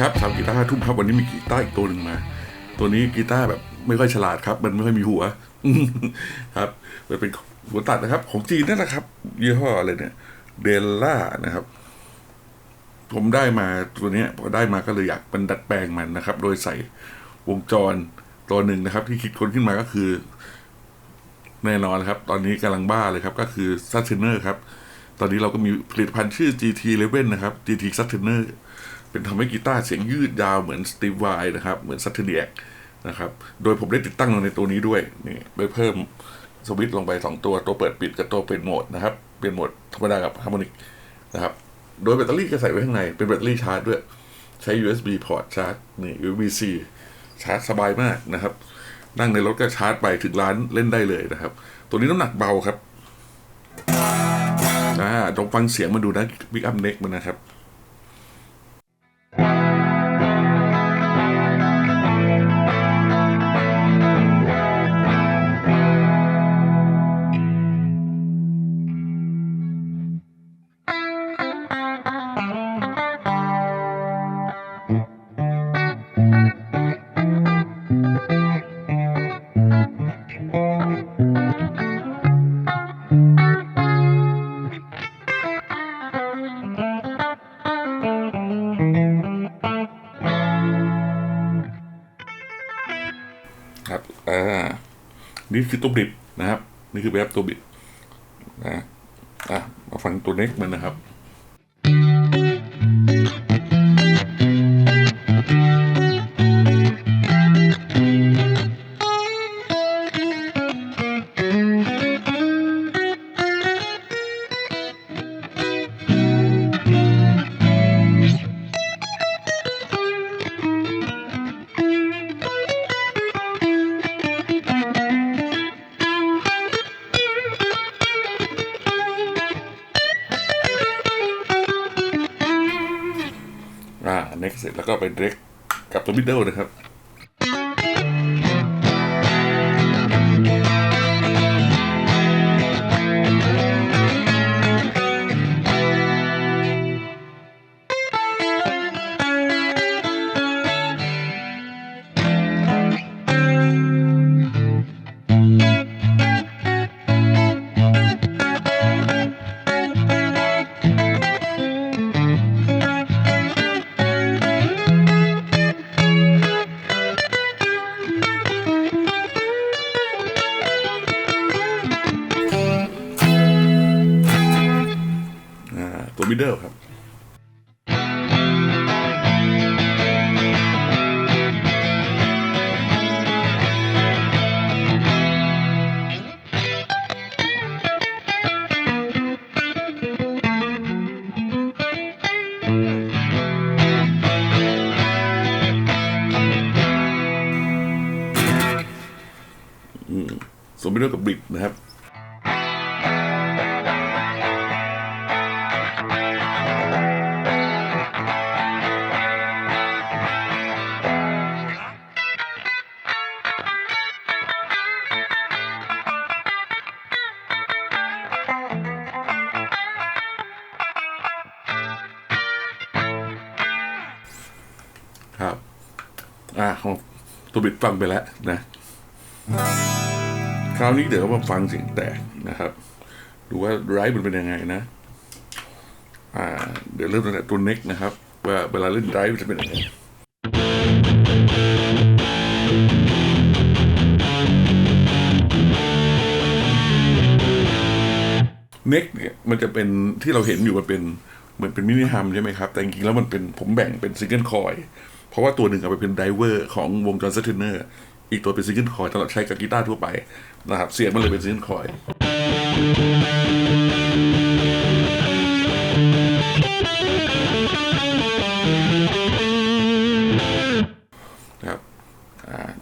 ครับชาวกีตาร์ทุ่มครับวันนี้มีกีตาร์อีกตัวหนึ่งมา ตัวนี้กีตาร์แบบไม่ค่อยฉลาดครับ มันไม่ค่อยมีหัวครับมันเป็นหัวตัดนะครับ ของจีนนั่นแหละครับยี่ห้ออะไรเนี่ยเดลล่านะครับ ผมได้มาตัวนี้พอได้มาก็เลยอยากเป็นดัดแปลงมันนะครับ โดยใส่วงจรตัวหนึ่งนะครับ ที่คิดค้นขึ้นมาก็คือ แน่นอนครับ ตอนนี้กำลังบ้าเลยครับ ก็คือซัตเทนเนอร์ครับ ตอนนี้เราก็มีผลิตภัณฑ์ชื่อ GT11 นะครับ GT s u t t e n e r เป็นทำให้กีตาร์เสียงยืดยาวเหมือน Steve Vai นะครับ เหมือน s u t t e n i a c นะครับ โดยผมได้ติดตั้งลงในตัวนี้ด้วยนี่ไปเพิ่มสวิตช์ลงไป 2 ตัว ตัวเปิดปิดกับตัวเป็นโหมดนะครับ เป็นโหมดธรรมดากับฮาร์โมนิกนะครับ โดยแบตเตอรี่ก็ใส่ไว้ข้างใน เป็นแบตเตอรี่ชาร์จด้วย ใช้ USB พอร์ตชาร์จ นี่ USB-C ชาร์จสบายมากนะครับ นั่งในรถก็ชาร์จไปถึงร้านเล่นได้เลยนะครับ ตัวนี้น้ำหนักเบาครับอ่าลองฟังเสียงมาดูนะบิ๊กอัพเน็กมันนะครับ นี่คือตัวบิดนะครับ นี่คือแบบตัวบิดนะอะมาฟังตัวเน็กมันนะครับ อ่าเน็กเสร็จแล้วก็ไปเด็กกับตัวมิดเดิลนะครับ อ่าตัวมิดเดิลครับอืมตัวมิดเดิลกับบิดนะครับ ตัวบิดฟังไปแล้วนะ คราวนี้เดี๋ยวมาฟังเสียงแตกนะครับ ดูว่าไรมันเป็นยังไงนะ อ่า เดี๋ยวเริ่มตั้งแต่ตัวเน็กนะครับ ว่าเวลาเล่นไรมันจะเป็นยังไงเน็กเนี่ยมันจะเป็นที่เราเห็นอยู่มันเป็นเหมือนเป็นมินิฮัมใช่ไหมครับ แต่จริงๆแล้วมันเป็นผมแบ่งเป็นซิงเกิลคอย เพราะว่าตัวหนึ่งเอาไปเป็นไดเวอร์ของวงจรเซตเทนเนอร์อีกตัวเป็นซิงเกิลคอยสำหรับใช้กับกีตาร์ทั่วไปนะครับเสียงมันเลยเป็นซิงเกิลคอยนะครับ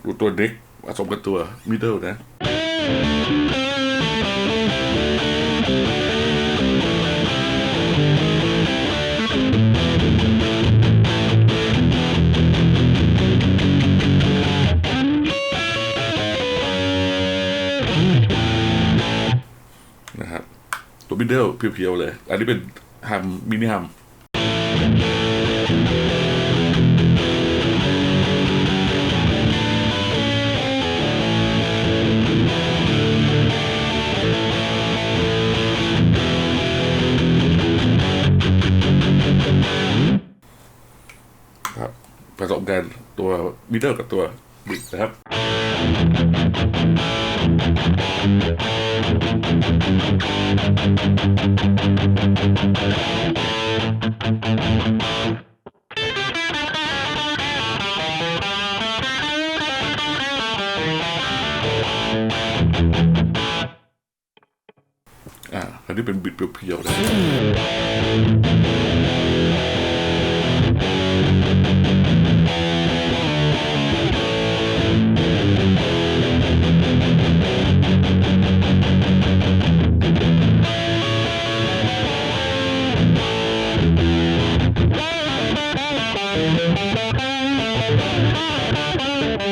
ดูตัวเน็กผสมกับตัวมิดเดิลนะ มิเดิลเพียวๆเลย อันนี้เป็นฮัมมินิฮัมครับผสมกันตัวมิดเดิลกับตัวบิดนะครับ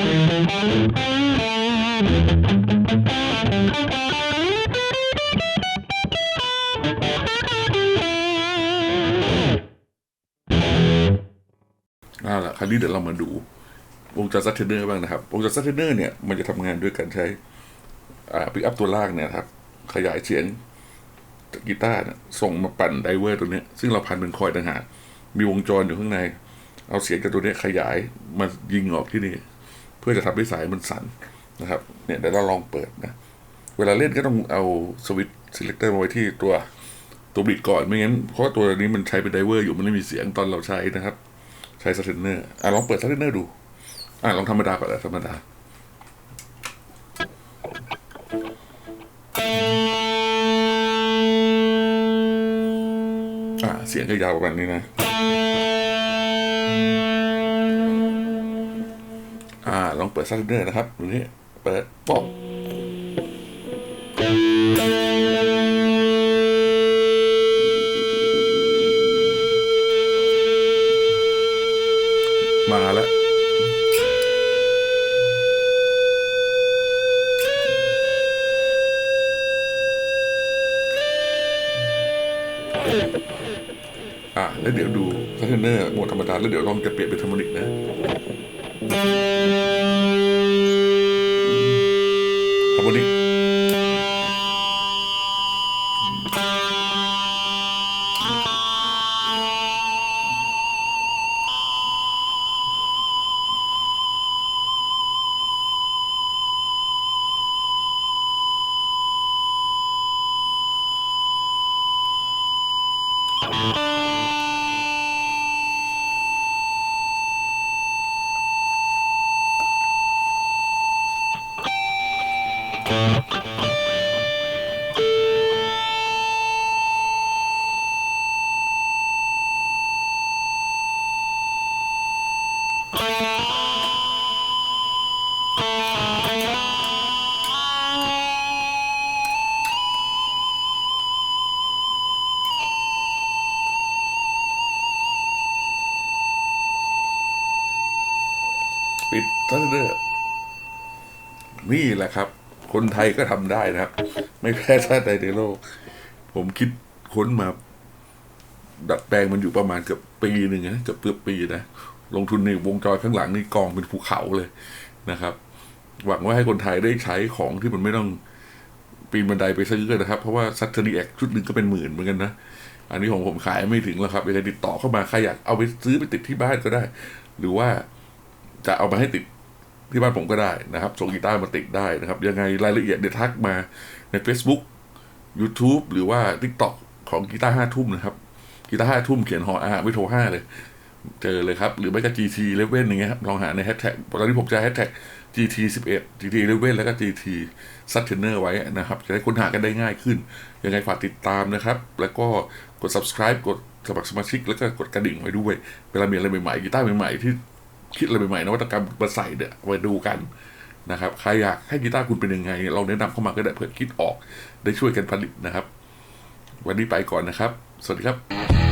เอาล่ะคราวนี้เดี๋ยวเรามาดูวงจรซัตเทนเนอร์บ้างนะครับวงจรซัตเทนเนอร์เนี่ยมันจะทำงานด้วยการใช้ปิกอัพตัวล่างเนี่ยครับ ขยายเสียงกีตาร์ส่งมาปั่นไดเวอร์ตัวนี้ซึ่งเราพันเป็นคอยต่างหากมีวงจรอยู่ข้างใน เอาเสียงจากตัวนี้ขยายมายิงออกที่นี่ เพื่อจะทำให้สายมันสั่นนะครับเนี่ยเดี๋ยวเราลองเปิดนะเวลาเล่นก็ต้องเอาสวิตช์ selector มาไว้ที่ตัวตัวบิดก่อนไม่งั้นเพราะว่าตัวนี้มันใช้เป็นไดเวอร์อยู่มันไม่มีเสียงตอนเราใช้นะครับ ใช้สเทนเนอร์อะลองเปิดสเทนเนอร์ดู อะลองธรรมดาก่อนนะธรรมดาอะเสียงก็ยาวประมาณนี้นะ ลองเปิดสเทนเนอร์นะครับดูนี่เปิดป๊อกมาแล้วอะแล้วเดี๋ยวดูสเทนเนอร์โหมดธรรมดาแล้วเดี๋ยวลองจะเปลี่ยนเป็นฮาร์โมนิกนะ ปิ นี่แหละครับ คนไทยก็ทำได้นะครับ ไม่แพ้ชาติใดในโลก ผมคิดค้นมา ดัดแปลงมันอยู่ประมาณเกือบปีหนึ่งนะเกือบเกือบปีนะ ลงทุนในวงจรข้างหลังนี่กองเป็นภูเขาเลยนะครับ หวังว่าให้คนไทยได้ใช้ของที่มันไม่ต้องปีนบันไดไปซื้อนนะครับ เพราะว่าซัตเทอรีแอคชุดหนึ่งก็เป็นหมื่นเหมือนกันนะ อันนี้ของผมขายไม่ถึงแล้วครับยังไงติดต่อเข้ามาใครอยากเอาไปซื้อไปติดที่บ้านก็ได้ หรือว่าจะเอามาให้ติด ที่บ้านผมก็ได้นะครับส่งกีตาร์มาติดได้นะครับ ยังไงรายละเอียดเดี๋ยวทักมาใน Facebook YouTube หรือว่า TikTok ของกีตาร์ห้าทุ่มนะครับกีตาร์ห้าทุ่มเขียนหออาไม่โทรห้าเลย เจอเลยครับ หรือไม่ก็ GT 11อย่างเงี้ยครับลองหาในแฮชแท็กตอนนี้ผมจะแฮชแท็ก GT 11 GT 11แล้วก็ GT s u t t e n e r ไว้นะครับ จะได้ค้นหากันได้ง่ายขึ้น ยังไงฝากติดตามนะครับ แล้วก็กด subscribe กดสมัครสมาชิก แล้วก็กดกระดิ่งไว้ด้วย เวลามีอะไรใหม่ๆกีตาร์ใหม่ๆที่ คิดอะไรใหม่ๆนวัตกรรมมาใส่เนี่ยไปดูกันนะครับใครอยากให้กีตาร์คุณเป็นยังไง เราแนะนำเข้ามาก็ได้เผื่อคิดออกได้ช่วยกันผลิตนะครับ วันนี้ไปก่อนนะครับ สวัสดีครับ